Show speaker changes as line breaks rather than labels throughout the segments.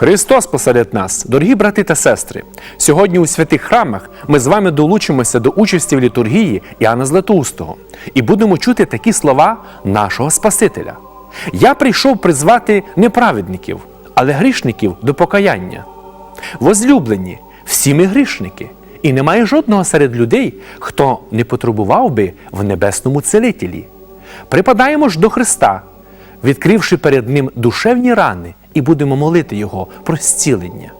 Христос посеред нас, дорогі брати та сестри. Сьогодні у святих храмах ми з вами долучимося до участі в літургії Іоанна Златоустого і будемо чути такі слова нашого Спасителя. Я прийшов призвати не праведників, але грішників до покаяння. Возлюблені, всі ми грішники, і немає жодного серед людей, хто не потребував би в небесному целителі. Припадаємо ж до Христа, відкривши перед Ним душевні рани, і будемо молити Його про зцілення.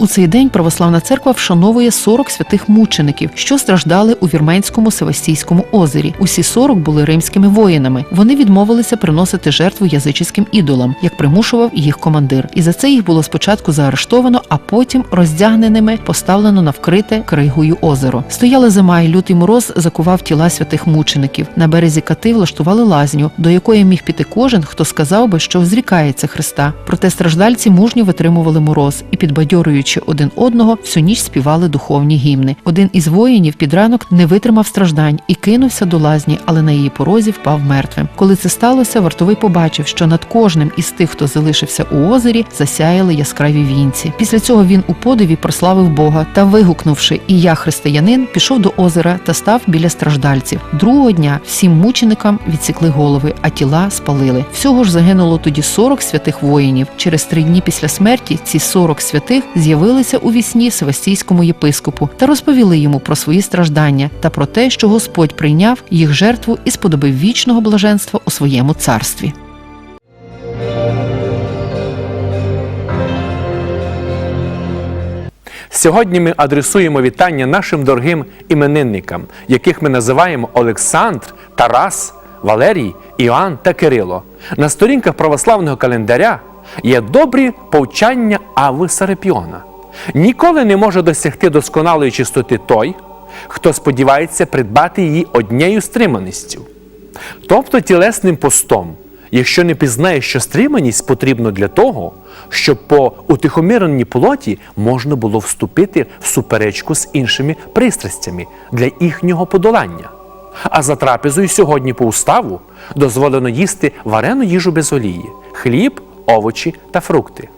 У цей день православна церква вшановує 40 святих мучеників, що страждали у вірменському Севастійському озері. Усі 40 були римськими воїнами. Вони відмовилися приносити жертву язичським ідолам, як примушував їх командир. І за це їх було спочатку заарештовано, а потім роздягненими поставлено на вкрите кригою озеро. Стояла зима, і лютий мороз закував тіла святих мучеників. На березі кати влаштували лазню, до якої міг піти кожен, хто сказав би, що зрікається Христа. Проте страждальці мужньо витримували мороз і підбадьорюючи один одного, всю ніч співали духовні гімни. Один із воїнів під ранок не витримав страждань і кинувся до лазні, але на її порозі впав мертвим. Коли це сталося, вартовий побачив, що над кожним із тих, хто залишився у озері, засяяли яскраві вінці. Після цього він у подиві прославив Бога та, вигукнувши І я християнин, пішов до озера та став біля страждальців. Другого дня всім мученикам відсікли голови, а тіла спалили. Всього ж загинуло тоді 40 святих воїнів. Через три дні після смерті ці 40 святих з'явилися у вісні Севастійському єпископу та розповіли йому про свої страждання та про те, що Господь прийняв їх жертву і сподобив вічного блаженства у своєму царстві.
Сьогодні ми адресуємо вітання нашим дорогим іменинникам, яких ми називаємо Олександр, Тарас, Валерій, Іоанн та Кирило. На сторінках православного календаря є добрі повчання Ави Сарапіона. Ніколи не може досягти досконалої чистоти той, хто сподівається придбати її однією стриманістю. Тобто тілесним постом, якщо не пізнає, що стриманість потрібна для того, щоб по утихомиреній плоті можна було вступити в суперечку з іншими пристрастями для їхнього подолання. А за трапезою сьогодні по уставу дозволено їсти варену їжу без олії, хліб, овочі та фрукти.